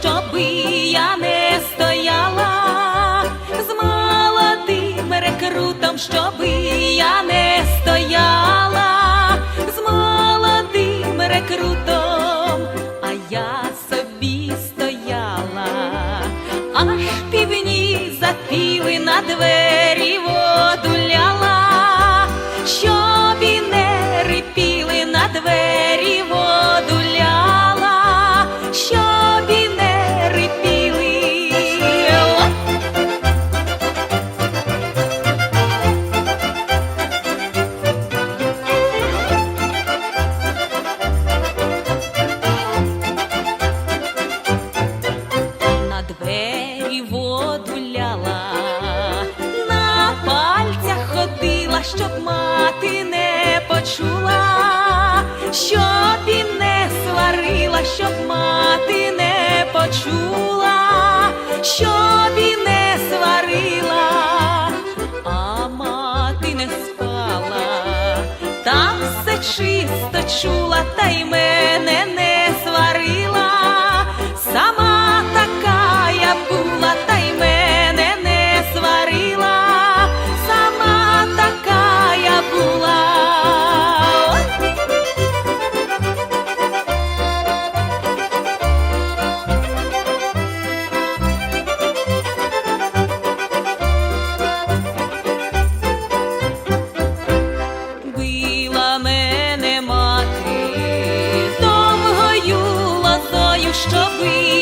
щоби я не стояла, з молодим рекрутом, щоби я не стояла, з молодим рекрутом, а я собі стояла, аж півні запіли на двері мати не почула, щоб і не сварила, щоб мати не почула, щоб і не сварила, а мати не спала, та все чисто чула, та й мене не сварила. Сама така я була, та й мене мати довгою лозою, щоби